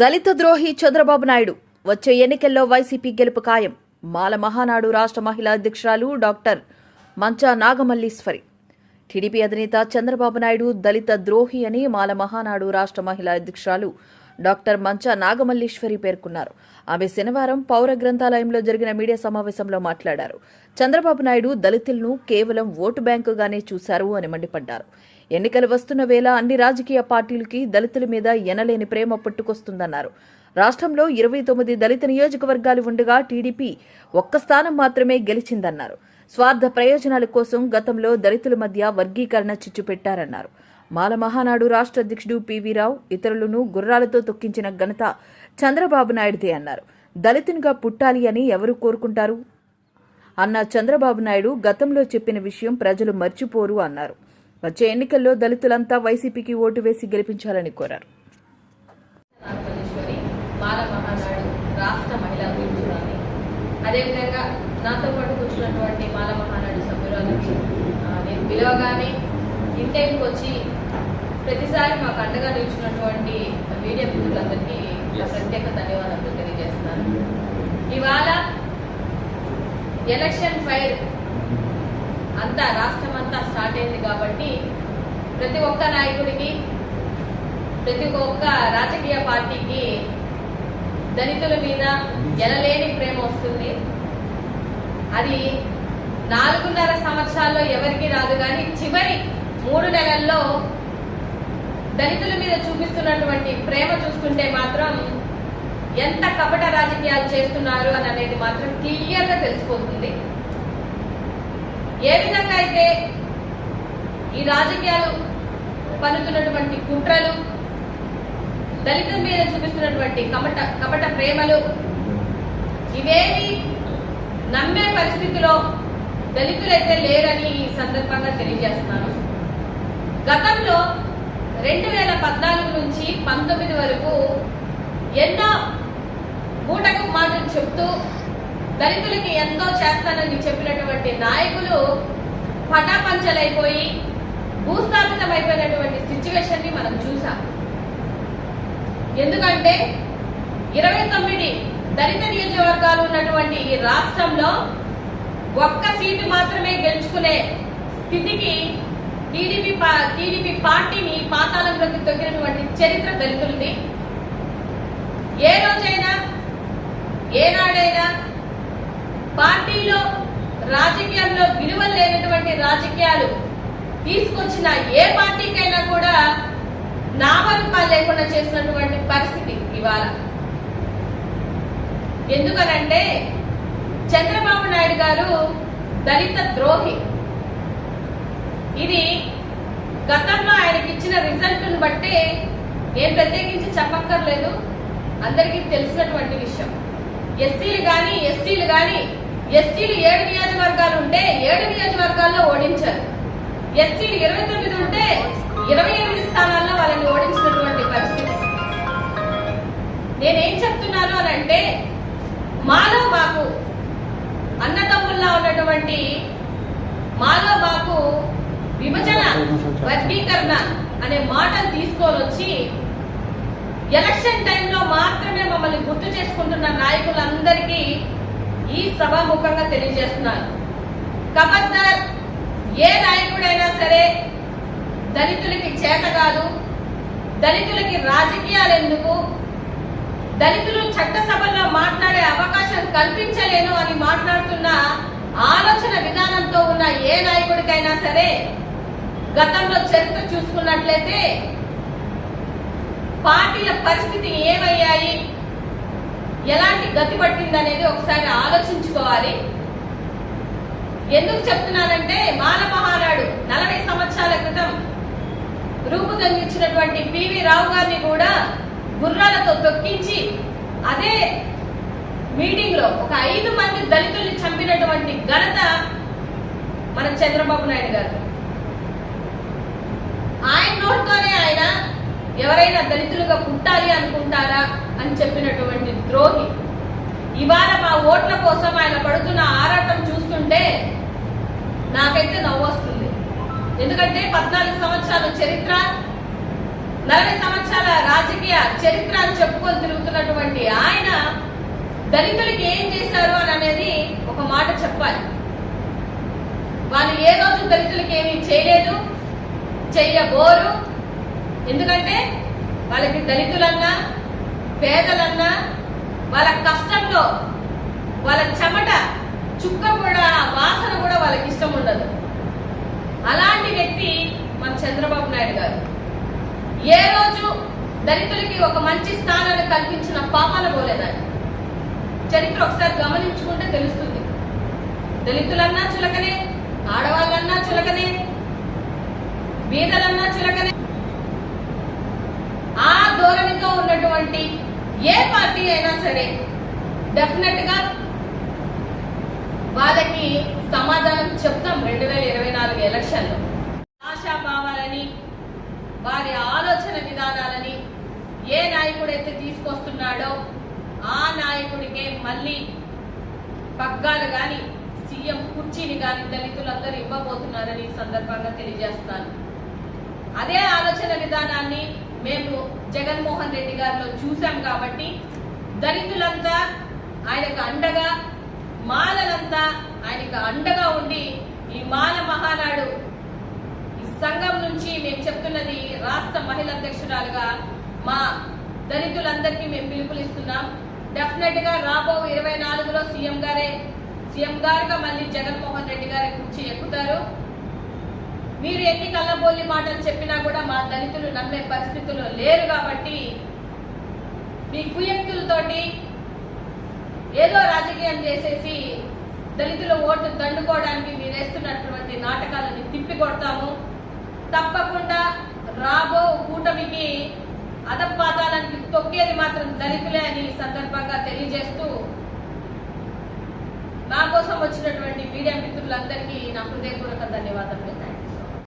దళిత ద్రోహి చంద్రబాబు నాయుడు వచ్చే ఎన్నికల్లో వైసీపీ గెలుపు ఖాయం. మాల మహానాడు రాష్ట్ర మహిళా అధ్యక్షురాలు డాక్టర్ మంచా నాగమల్లీశ్వరి. టీడీపీ అధినేత చంద్రబాబు నాయుడు దళిత ద్రోహి అని మాల మహానాడు రాష్ట్ర మహిళా అధ్యక్షురాలు డాక్టర్ మంచా నాగమల్లీశ్వరి పేర్కొన్నారు. ఆమె శనివారం పౌర గ్రంథాలయంలో జరిగిన మీడియా సమావేశంలో మాట్లాడారు. చంద్రబాబు నాయుడు దళితులను కేవలం ఓటు బ్యాంకుగానే చూశారు అని మండిపడ్డారు. ఎన్నికలు వస్తున్న వేళ అన్ని రాజకీయ పార్టీలకి దళితుల మీద ఎనలేని ప్రేమ పుట్టుకొస్తుందన్నారు. రాష్ట్రంలో ఇరవై తొమ్మిది దళిత నియోజకవర్గాలు ఉండగా టీడీపీ ఒక్క స్థానం మాత్రమే గెలిచిందన్నారు. స్వార్థ ప్రయోజనాల కోసం గతంలో దళితుల మధ్య వర్గీకరణ చిచ్చు పెట్టారన్నారు. మాల మహానాడు రాష్ట్ర అధ్యక్షుడు పివి రావు ఇతరులను గుర్రాలతో తొక్కించిన ఘనత చంద్రబాబు నాయుడుదే అన్నారు. దళితునిగా పుట్టాలి అని ఎవరు కోరుకుంటారు? అన్న చంద్రబాబు నాయుడు గతంలో చెప్పిన విషయం ప్రజలు మర్చిపోరు అన్నారు. వచ్చే ఎన్నికల్లో దళితులంతా వైసీపీకి ఓటు వేసి గెలిపించాలని కోరారు. నాగమల్లేశ్వరి మహానాడు రాష్ట్ర మహిళా అధ్యక్షురాలి అదేవిధంగా నాతో పాటు కూర్చున్నటువంటి బాల మహానాడు సభ్యురాలకి ఆ, నేను పిలవగానే ఇంటైంకి వచ్చి ప్రతిసారి మాకు అండగా నిలిచినటువంటి మీడియా మిత్రులందరికీ నా ప్రత్యేక ధన్యవాదాలు తెలియజేస్తాను ఇవాళ ఎలక్షన్ ఫైర్ అంతా రాష్ట్రం అంతా స్టార్ట్ అయింది కాబట్టి ప్రతి ఒక్క నాయకుడికి ప్రతి ఒక్క రాజకీయ పార్టీకి దళితుల మీద ఎనలేని ప్రేమ వస్తుంది. అది నాలుగున్నర సంవత్సరాల్లో ఎవరికి రాదు కానీ చివరి మూడు నెలల్లో దళితుల మీద చూపిస్తున్నటువంటి ప్రేమ చూస్తుంటే మాత్రం ఎంత కపట రాజకీయాలు చేస్తున్నారు అని అనేది మాత్రం క్లియర్గా తెలిసిపోతుంది. ఏ విధంగా అయితే ఈ రాజకీయాలు పలుతున్నటువంటి కుట్రలు దళితుల మీద చూపిస్తున్నటువంటి కపట కపట ప్రేమలు ఇవేమి నమ్మే పరిస్థితిలో దళితులైతే లేరని ఈ సందర్భంగా తెలియజేస్తున్నాను. గతంలో రెండు వేల పద్నాలుగు నుంచి పంతొమ్మిది వరకు ఎన్నో బూటకు మాటలు చెప్తూ దళితులకి ఎంతో చేస్తానని చెప్పినటువంటి నాయకులు పటాపంచలైపోయి భూస్థాపితమైపోయినటువంటి సిచ్యువేషన్ని మనం చూసాం. ఎందుకంటే ఇరవై తొమ్మిది దళిత నియోజకవర్గాలు ఉన్నటువంటి ఈ రాష్ట్రంలో ఒక్క సీటు మాత్రమే గెలుచుకునే స్థితికి టీడీపీ పా- టీడీపీ పార్టీని పాతాళంలోకి తొక్కినటువంటి చరిత్ర దళితులది. ఏ రోజైనా ఏనాడైనా పార్టీలో రాజకీయాల్లో విలువలు లేనటువంటి రాజకీయాలు తీసుకొచ్చిన ఏ పార్టీకైనా కూడా నామరూపాలు లేకుండా చేసినటువంటి పరిస్థితి ఇవాళ. ఎందుకనంటే చంద్రబాబు నాయుడు గారు దళిత ద్రోహి. ఇది గతంలో ఆయనకి ఇచ్చిన రిజల్ట్ను బట్టి ఏం ప్రత్యేకించి చెప్పక్కర్లేదు. అందరికీ తెలిసినటువంటి విషయం. ఎస్సీలు కానీ ఎస్టీలు కానీ ఎస్టీలు ఏడు నియోజకవర్గాలు ఉంటే ఏడు నియోజకవర్గాల్లో ఓడించారు. ఎస్సీలు ఇరవై తొమ్మిది ఉంటే ఇరవై ఎనిమిది స్థానాల్లో వాళ్ళని ఓడించినటువంటి పరిస్థితి. నేనేం చెప్తున్నాను అని అంటే మాలో మాకు అన్నదమ్ముల్లా ఉన్నటువంటి మాలో మాకు విభజన వర్గీకరణ అనే మాటలు తీసుకొని వచ్చి ఎలక్షన్ టైంలో మాత్రమే మమ్మల్ని గుర్తు చేసుకుంటున్న నాయకులందరికీ ఈ సభాముఖంగా తెలియజేస్తున్నాను. కబద్దర్ ఏ నాయకుడైనా సరే దళితులకి చేత కాదు దళితులకి రాజకీయాలు ఎందుకు? దళితులు చట్టసభల్లో మాట్లాడే అవకాశం కల్పించలేను అని మాట్లాడుతున్న ఆలోచన విధానంతో ఉన్న ఏ నాయకుడికైనా సరే గతంలో చరిత్ర చూసుకున్నట్లయితే పార్టీల పరిస్థితి ఏమయ్యాయి? ఎలాంటి గతి పట్టిందనేది ఒకసారి ఆలోచించుకోవాలి. ఎందుకు చెప్తున్నానంటే మాల మహానాడు నలభై సంవత్సరాల క్రితం రూపుదిద్దించినటువంటి పివి రావు గారిని కూడా గుర్రాలతో తొక్కించి అదే మీటింగ్లో ఒక ఐదు మంది దళితుల్ని చంపినటువంటి ఘనత మన చంద్రబాబు నాయుడు గారు. ఆయన నోటితోనే ఆయన ఎవరైనా దళితులుగా పుట్టాలి అనుకుంటారా అని చెప్పినటువంటి ద్రోహి. ఇవాళ మా ఓట్ల కోసం ఆయన పడుతున్న ఆరాటం చూస్తుంటే నాకైతే నవ్వొస్తుంది ఎందుకంటే పద్నాలుగు సంవత్సరాల చరిత్ర నలభై సంవత్సరాల రాజకీయ చరిత్ర అని చెప్పుకొని తిరుగుతున్నటువంటి ఆయన దళితులకి ఏం చేశారు అని అనేది ఒక మాట చెప్పాలి. వాళ్ళు ఏ రోజు దళితులకి ఏమీ చేయలేదు చెయ్యబోరు. ఎందుకంటే వాళ్ళకి దళితులన్నా పేదలన్నా వాళ్ళ కష్టంలో వాళ్ళ చెమట చుక్క కూడా వాసన కూడా వాళ్ళకి ఇష్టం ఉండదు. అలాంటి వ్యక్తి మన చంద్రబాబు నాయుడు గారు. ఏ రోజు దళితులకి ఒక మంచి స్థానాన్ని కల్పించిన పాపాల పోలేదని చరిత్ర ఒకసారి గమనించుకుంటే తెలుస్తుంది. దళితులన్నా చులకనే ఆడవాళ్ళన్నా చులకనే బీదలన్నా చులకనే. ఆ ధోరణితో ఉన్నటువంటి ఏ పార్టీ అయినా సరే డెఫినెట్గా వాళ్ళకి సమాధానం చెప్తాం రెండు వేల ఇరవై నాలుగు ఎలక్షన్లో. ఆశాభావాలని వారి ఆలోచన విధానాలని ఏ నాయకుడైతే తీసుకొస్తున్నాడో ఆ నాయకుడికే మళ్ళీ పగ్గాలు కానీ సీఎం కుర్చీని కానీ దళితులందరూ ఇవ్వబోతున్నారని సందర్భంగా తెలియజేస్తాను. అదే ఆలోచన విధానాన్ని మేము జగన్మోహన్ రెడ్డి గారిలో చూసాం కాబట్టి దళితులంతా ఆయనకు అండగా మాలలంతా ఆయనకు అండగా ఉండి ఈ మాల మహానాడు ఈ సంఘం నుంచి మేము చెప్తున్నది రాష్ట్ర మహిళా అధ్యక్షురాలుగా మా దళితులందరికీ మేము పిలుపునిస్తున్నాం డెఫినెట్గా రాబో ఇరవై నాలుగులో సీఎం గారే సీఎం గారుగా మళ్ళీ జగన్మోహన్ రెడ్డి గారి కుర్చీ ఎక్కుతారు. మీరు ఎన్ని కళ్ళబోలి మాటలు చెప్పినా కూడా మా దళితులు నమ్మే పరిస్థితుల్లో లేరు కాబట్టి మీ కుయక్తులతోటి ఏదో రాజకీయం చేసేసి దళితుల ఓటు దండుకోవడానికి మీరు వేస్తున్నటువంటి నాటకాలను తిప్పి కొడతాము తప్పకుండా రాబో కూటమికి అదపాతాలని తొక్కేది మాత్రం దళితులే అని సందర్భంగా తెలియజేస్తూ నా కోసం వచ్చినటువంటి మీడియా మిత్రులందరికీ నా హృదయపూర్వక ధన్యవాదాలు